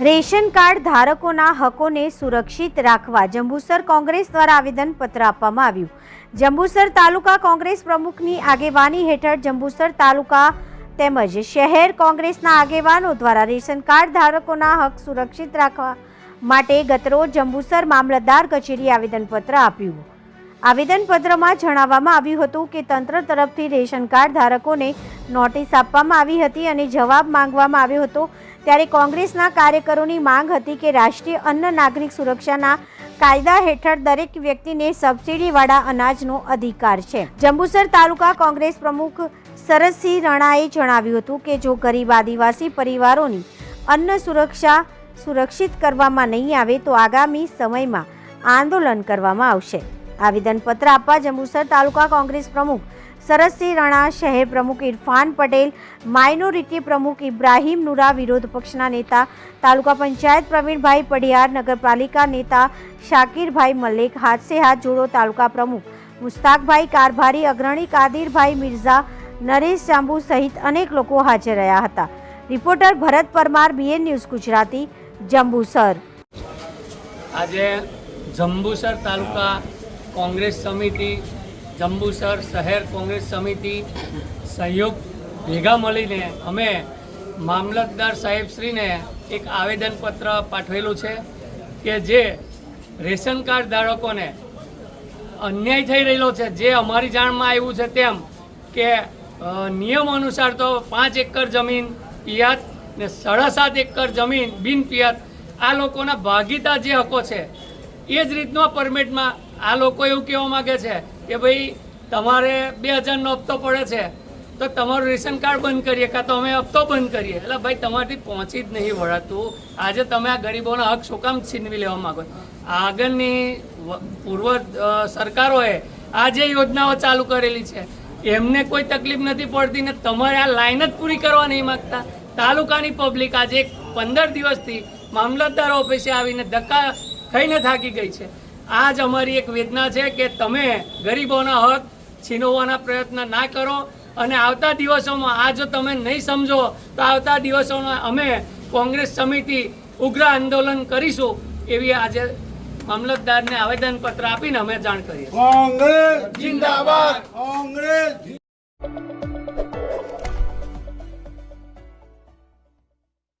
Ration card ધારકોના હકોને સુરક્ષિત રાખવા જંબુસર કોંગ્રેસ દ્વારા આવેદનપત્ર આપવામાં આવ્યું. જંબુસર તાલુકા કોંગ્રેસ પ્રમુખની આગેવાની હેઠળ જંબુસર તાલુકા તેમજ શહેર કોંગ્રેસના આગેવાનો દ્વારા રેશન કાર્ડ ધારકોના હક સુરક્ષિત રાખવા માટે ગતરોજ જંબુસર મામલતદાર કચેરી આવેદનપત્ર આપ્યું. આવેદનપત્રમાં જણાવવામાં આવ્યું હતું કે તંત્ર તરફથી રેશન કાર્ડ ધારકોને નોટિસ આપવામાં આવી હતી અને જવાબ માંગવામાં આવ્યો હતો ત્યારે કોંગ્રેસના કાર્યકરોની માંગ હતી કે રાષ્ટ્રીય અન્ન નાગરિક સુરક્ષાના કાયદા હેઠળ દરેક વ્યક્તિને સબસિડીવાળા અનાજનો અધિકાર છે. જંબુસર તાલુકા કોંગ્રેસ પ્રમુખ સરસસિંહ રણાએ જણાવ્યું હતું કે જો ગરીબ આદિવાસી પરિવારોની અન્ન સુરક્ષા સુરક્ષિત કરવામાં નહીં આવે તો આગામી સમયમાં આંદોલન કરવામાં આવશે. આવેદનપત્ર આપવા જંબુસર તાલુકા કોંગ્રેસ પ્રમુખ સરસસિંહ રણા, શહેર પ્રમુખ ઇરફાન પટેલ, માઇનોરિટી પ્રમુખ ઇબ્રાહીમ નુરા, વિરોધ પક્ષના નેતા તાલુકા પંચાયત પ્રવીણભાઈ પડિયાર નગરપાલિકા નેતા શાકીરભાઈ મલેક હાથસે હાથ જોડો તાલુકા પ્રમુખ મુસ્તાકભાઈ કારભારી, અગ્રણી કાદિરભાઈ મિર્ઝા, નરેશ જાંબુ સહિત અનેક લોકો હાજર રહ્યા હતા. Reporter Bharat Parmar, BN news Gujarati, Jambusar. આજે જંબુસર તાલુકા કોંગ્રેસ સમિતિ, જંબુસર શહેર કોંગ્રેસ સમિતિ સહયોગ ભેગા મળીને અમે મામલતદાર સાહેબશ્રીને એક આવેદનપત્ર પાઠવેલું છે કે જે રેશન કાર્ડ ધારકોને અન્યાય થઈ રહેલો છે. જે અમારી જાણમાં આવ્યું છે તેમ કે નિયમ અનુસાર તો પાંચ એકર જમીન પિયાત ને સાડા સાત એકર જમીન બિન પિયાત આ લોકોના ભાગીદાર જે હકો છે, એ જ રીતનો પરમિટમાં આ લોકો એવું કહેવા માગે છે કે ભાઈ તમારે બે હજારનો હપ્તો પડે છે, તો તમારું રેશન કાર્ડ બંધ કરીએ કાં તો અમે હપ્તો બંધ કરીએ. એટલે ભાઈ તમારાથી પહોંચી જ નહીં વળાતું. આજે તમે આ ગરીબોના હક શું કામ છીનવી લેવા માંગો આગળની પૂર્વ સરકારોએ આ જે યોજનાઓ ચાલુ કરેલી છે, એમને કોઈ તકલીફ નથી પડતી ને તમારે આ લાઈન જ પૂરી કરવા નહીં માગતા. તાલુકાની પબ્લિક આજે પંદર દિવસથી મામલતદાર ઓફિસે આવીને ધક્કા ખાઈને થાકી ગઈ છે. આ જ અમારી એક વેદના છે કે તમે ગરીબોના હક છીનવવાના પ્રયત્ન ના કરો અને આવતા દિવસોમાં આ જો તમે નહીં સમજો તો આવતા દિવસોમાં અમે કોંગ્રેસ સમિતિ ઉગ્ર આંદોલન કરીશું એવી આજે મામલતદારને આવેદનપત્ર આપીને અમે જાણ કરીએ કોંગ્રેસ જિંદાબાદ. કોંગ્રેસ